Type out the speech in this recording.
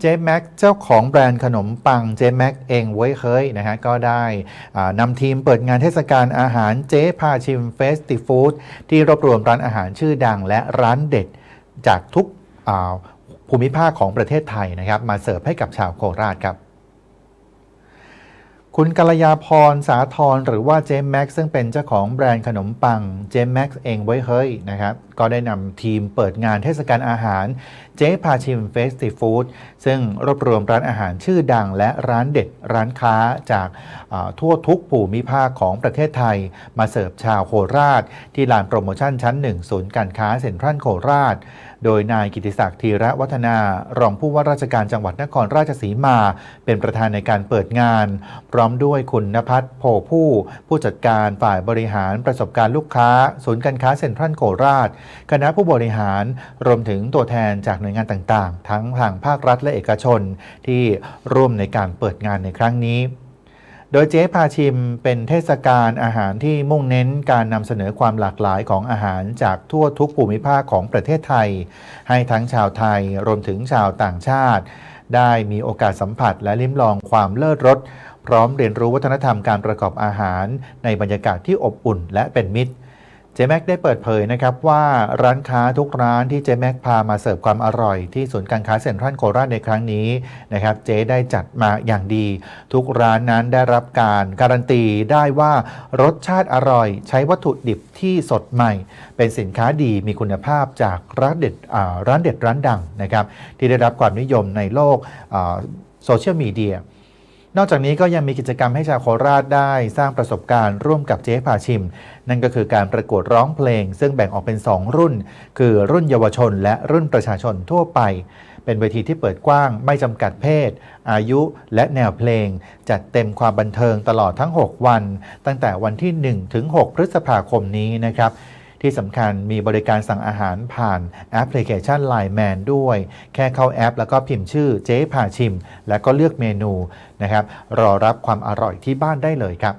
เจแม็กเจ้าของแบรนด์ขนมปังเจแม็กเองเว้ยเคยนะฮะก็ได้นำทีมเปิดงานเทศกาลอาหารเจ๊พาชิมเฟสติฟู้ดที่รวบรวมร้านอาหารชื่อดังและร้านเด็ดจากทุกภูมิภาคของประเทศไทยนะครับ มาเสิร์ฟให้กับชาวโคราชครับ คุณกัลยาพรสาธรหรือว่าเจมแม็กซ์ซึ่งเป็นเจ้าของแบรนด์ขนมปังเจมแม็กซ์เองไว้เฮ้ยนะครับ ก็ได้นำทีมเปิดงานเทศกาลอาหารเจ๊พาชิมเฟสติฟู้ดซึ่งรวบรวมร้านอาหารชื่อดังและร้านเด็ดร้านค้าจากทั่วทุกภูมิภาคของประเทศไทย มาเสิร์ฟชาวโคราช ที่ลานโปรโมชั่นชั้นหนึ่งศูนย์การค้าเซ็นทรัลโคราช โดยนายกิติศักดิ์ธีระวัฒนารองผู้ว่าราชการจังหวัดนครราชสีมา เป็นประธานในการเปิดงานพร้อมด้วยคุณนภัทรโพผู้ ผู้จัดการฝ่ายบริหารประสบการณ์ลูกค้า ศูนย์การค้าเซ็นทรัลโคราช คณะผู้บริหารรวมถึงตัวแทนจากหน่วยงานต่างๆ ทั้งทางภาครัฐและเอกชน ที่ร่วมในการเปิดงานในครั้งนี้โดยเจ๊พาชิมเป็นเทศกาลอาหารที่มุ่งเน้นการนำเสนอความหลากหลายของอาหารจากทั่วทุกภูมิภาคของประเทศไทย ให้ทั้งชาวไทยรวมถึงชาวต่างชาติ ได้มีโอกาสสัมผัสและลิ้มลองความเลิศรส พร้อมเรียนรู้วัฒนธรรมการประกอบอาหาร ในบรรยากาศที่อบอุ่นและเป็นมิตรเจแม็กได้เปิดเผยนะครับว่าร้านค้าทุกร้านที่เจแม็กพามาเสิร์ฟความอร่อยที่ศูนย์การค้าเซ็นทรัลโคราชในครั้งนี้นะครับเจได้จัดมาอย่างดี ทุกร้านนั้นได้รับการการันตีได้ว่ารสชาติอร่อย ใช้วัตถุดิบที่สดใหม่ เป็นสินค้าดีมีคุณภาพจากร้านเด็ดร้านเด็ดร้านดังนะครับที่ได้รับความนิยมในโลกโซเชียลมีเดีย นอกจากนี้ก็ยังมีกิจกรรมให้ชาวโคราชได้สร้างประสบการณ์ร่วมกับเจ๊พาชิม นั่นก็คือการประกวดร้องเพลง ซึ่งแบ่งออกเป็น 2 รุ่น คือรุ่นเยาวชน และรุ่นประชาชนทั่วไป เป็นเวทีที่เปิดกว้างไม่จำกัดเพศ อายุและแนวเพลง จัดเต็มความบันเทิงตลอดทั้ง 6 วัน ตั้งแต่วันที่ 1 ถึง 6 พฤษภาคมนี้นะครับ ที่สำคัญมีบริการสั่งอาหารผ่านแอปพลิเคชัน Line Man ด้วย แค่เข้าแอป แล้วก็พิมพ์ชื่อเจ๊พาชิม แล้วก็เลือกเมนูนะครับรอรับความอร่อยที่บ้านได้เลยครับ